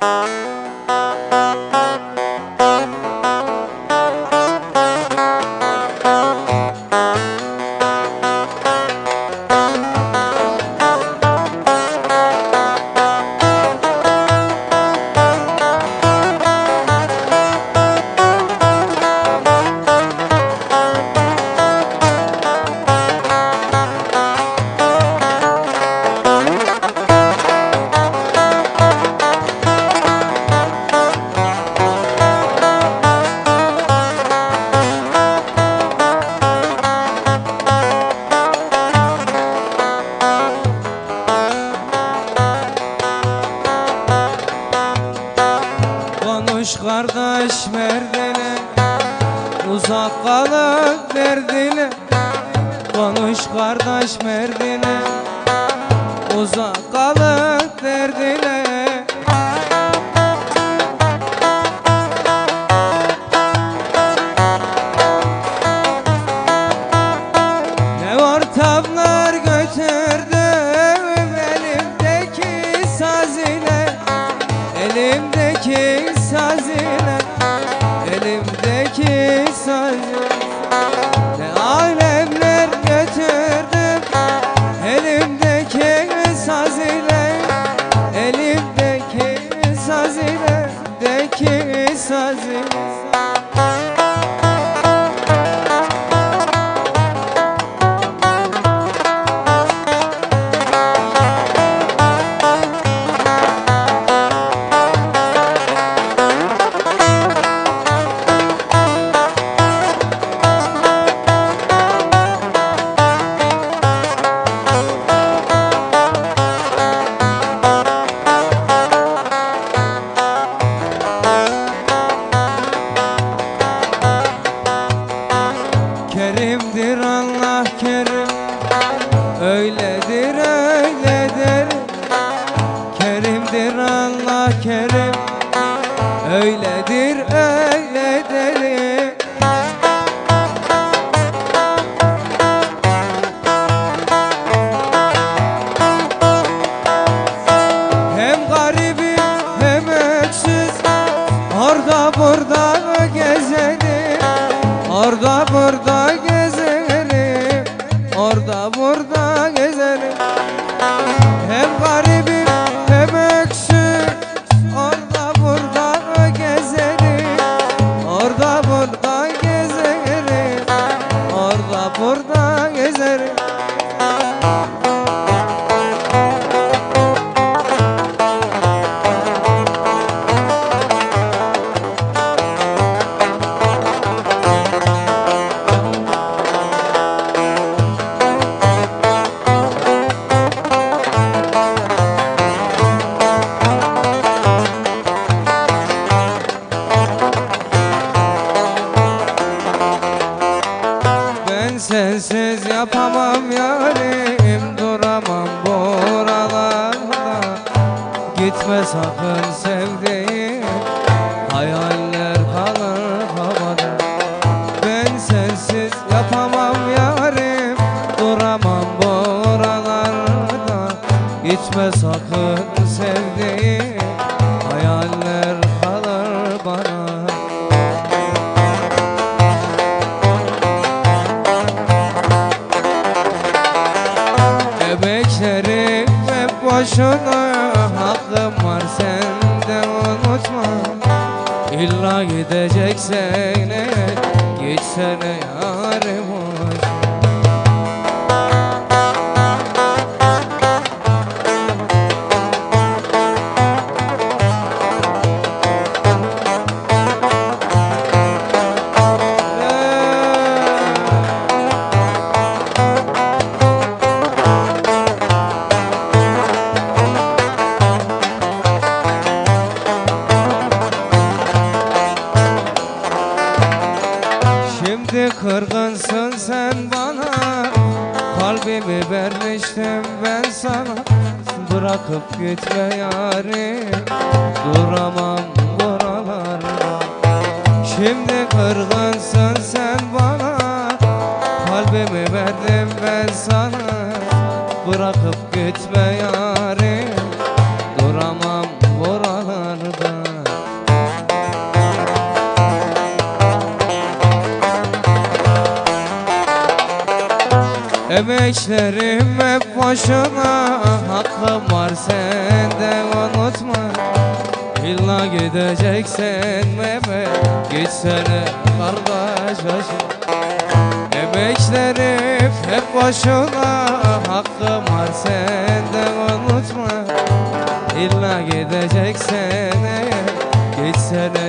Konuş kardeş merdine Uzak kalıp derdine Konuş kardeş merdine Uzak kalıp derdine Ne ortamlar götürdüm elimdeki saz Elimdeki saz burada gezerim yarim Duramam buralarda Gitme sakın sevdiğim Hep boşuna Hakkım var sende unutma. İlla gideceksen eğer Gitsene yarim hoş Kalbimi vermiştim ben sana. Bırakıp gitme yarim Duramam buralarda. Şimdi kırgınsın sen bana. Kalbimi verdim ben sana. Bırakıp gitme yarim Emeklerim hep boşuna Hakkım var sende unutma. İlla gideceksen Mehmet Gitsene kardeş başım Emeklerim hep boşuna Hakkım var sende unutma. İlla gideceksen Gitsene